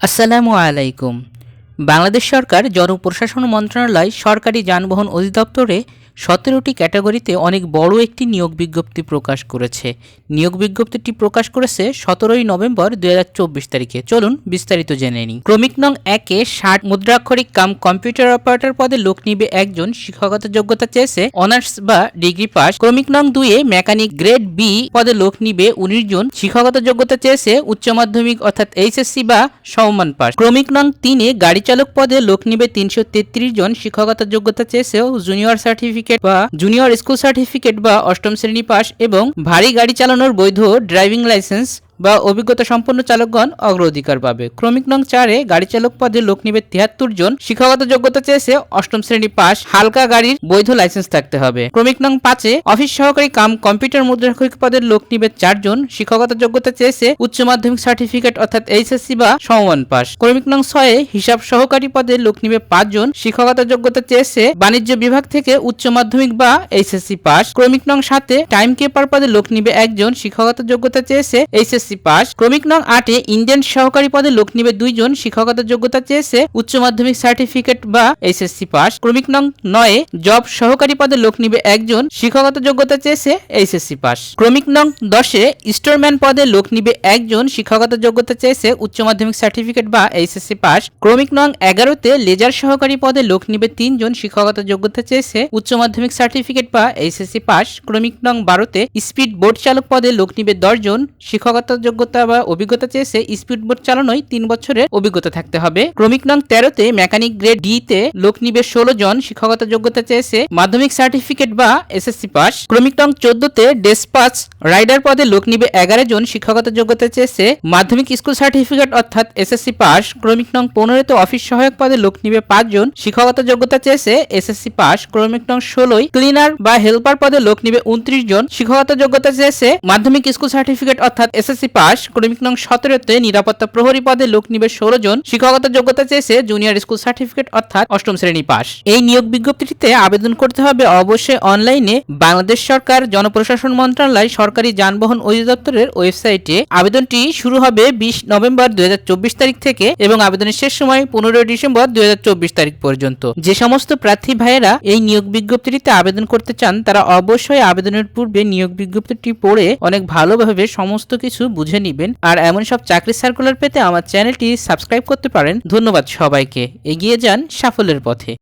আসসালামু আলাইকুম। বাংলাদেশ সরকার জনপ্রশাসন মন্ত্রণালয় সরকারি যানবাহন অধিদপ্তরে সতেরোটি ক্যাটাগরিতে অনেক বড় একটি নিয়োগ বিজ্ঞপ্তি প্রকাশ করেছে। নিয়োগ বিজ্ঞপ্তিটি প্রকাশ করেছে সতেরোই নভেম্বর দুই হাজার চব্বিশ তারিখে। চলুন বিস্তারিত জেনে নিই। ক্রমিক নং একে ষাট মুদ্রাক্ষরিক কাম কম্পিউটার অপারেটর পদে লোক নিবে একজন, শিক্ষাগত যোগ্যতা চেয়েছে অনার্স বা ডিগ্রি পাস। ক্রমিক নং দুইয়ে মেকানিক গ্রেড বি পদে লোক নিবে উনিশ জন, শিক্ষাগত যোগ্যতা চেয়েছে উচ্চ মাধ্যমিক অর্থাৎ এইচএসসি বা সমমান পাস। ক্রমিক নং তিনে গাড়ি চালক পদে লোক নিবে তিনশো তেত্রিশ জন, শিক্ষাগত যোগ্যতা চেয়েছেও জুনিয়র সার্টিফিকেট বা জুনিয়র স্কুল সার্টিফিকেট বা অষ্টম শ্রেণি পাস এবং ভারী গাড়ি চালানোর বৈধ ড্রাইভিং লাইসেন্স বা অভিজ্ঞতা সম্পন্ন চালকগণ অগ্রাধিকার পাবে। ক্রমিক নং চারে গাড়ি চালক পদে লোক নিবে তিয়াত্তর জন। শিক্ষাগত যোগ্যতা চেয়েছে অষ্টম শ্রেণি পাস হালকা গাড়ির বৈধ লাইসেন্স থাকতে হবে। ক্রমিক নং পাঁচে অফিস সহকারী কাম কম্পিউটার মুদ্রাক্ষরিক পদের লোক নিবে চারজন শিক্ষাগত যোগ্যতা চেয়েছে উচ্চ মাধ্যমিক সার্টিফিকেট অর্থাৎ এইচএসসি বা সমমান পাস ক্রমিক নং ছয়ে হিসাব সহকারী পদে লোক নিবে পাঁচজন শিক্ষাগত যোগ্যতা চেয়েছে বাণিজ্য বিভাগ থেকে উচ্চ মাধ্যমিক বা এইচএসসি পাস ক্রমিক নং সাথে টাইম কিপার পদে লোক নিবে একজন। শিক্ষাগত যোগ্যতা চেয়েছে এইচএসসি পাস। ক্রমিক নং আটে ইন্ডিয়ান সহকারী পদে লোক নিবে দুইজন শিক্ষাগত যোগ্যতা চেয়েছে উচ্চ মাধ্যমিক সার্টিফিকেট বা এইচএসসি পাস। ক্রমিক নং নয়ে জব সহকারী পদে লোক নিবে একজন শিক্ষাগত যোগ্যতা চেয়েছে এইচএসসি পাস। ক্রমিক নং দশে স্টোরম্যান পদে লোক নিবে একজন শিক্ষাগত যোগ্যতা চেয়েছে উচ্চ মাধ্যমিক সার্টিফিকেট বা এইচএসসি পাস। ক্রমিক নং এগারোতে লেজার সহকারী পদে লোক নিবে তিনজন শিক্ষাগত যোগ্যতা চেয়েছে উচ্চ মাধ্যমিক সার্টিফিকেট বা এইচএসসি পাস। ক্রমিক নং বারোতে স্পিড বোট চালক পদে লোক নিবে দশজন শিক্ষাগত যোগ্যতা বা অভিজ্ঞতা চেয়েছে স্পিড বোট চালানোয় তিন বছরের অভিজ্ঞতা থাকতে হবে। ক্রমিক নং তেরোতে মেকানিক গ্রেড ডি তে লোক নিবে ষোলো জন, শিক্ষাগত যোগ্যতা চেয়েছে মাধ্যমিক সার্টিফিকেট বা এসএসসি পাস। ক্রমিক নং চোদ্দতে ডেসপাচ রাইডার পদে লোক নিবে এগারো জন, শিক্ষাগত যোগ্যতা চেয়েছে মাধ্যমিক স্কুল সার্টিফিকেট অর্থাৎ এসএসসি পাস। ক্রমিক নং পনেরোতে অফিস সহায়ক পদে লোক নিবে পাঁচজন শিক্ষাগত যোগ্যতা চেয়েছে এসএসসি পাস। ক্রমিক নং ষোলোই ক্লিনার বা হেল্পার পদে লোক নিবে উনত্রিশ জন, শিক্ষাগত যোগ্যতা চেয়েছে মাধ্যমিক স্কুল সার্টিফিকেট অর্থাৎ এসএসসি পাস, ক্রমিক নং সতেরোতে নিরাপত্তা প্রহরী পদে লোক নিবে ষোলো জন। শিক্ষাগত যোগ্যতা চেয়েছে জুনিয়র স্কুল সার্টিফিকেট অর্থাৎ অষ্টম শ্রেণি পাস। এই নিয়োগ বিজ্ঞপ্তিটিতে আবেদন করতে হবে অবশ্যই অনলাইনে বাংলাদেশ সরকার জনপ্রশাসন মন্ত্রণালয় সরকারি যানবাহন অধিদপ্তরের ওয়েবসাইটে। আবেদনটি শুরু হবে বিশ নভেম্বর দুই হাজার চব্বিশ তারিখ থেকে এবং আবেদনের শেষ সময় পনেরোই ডিসেম্বর দুই হাজার চব্বিশ তারিখ পর্যন্ত। যে সমস্ত প্রার্থী ভাইয়েরা এই নিয়োগ বিজ্ঞপ্তিটিতে আবেদন করতে চান, তারা অবশ্যই আবেদনের পূর্বে নিয়োগ বিজ্ঞপ্তিটি পড়ে অনেক ভালোভাবে সমস্ত কিছু বুঝে নিবেন। আর এমন সব চাকরি সার্কুলার পেতে আমার চ্যানেলটি সাবস্ক্রাইব করতে পারেন। ধন্যবাদ সবাইকে। এগিয়ে যান সাফল্যের পথে।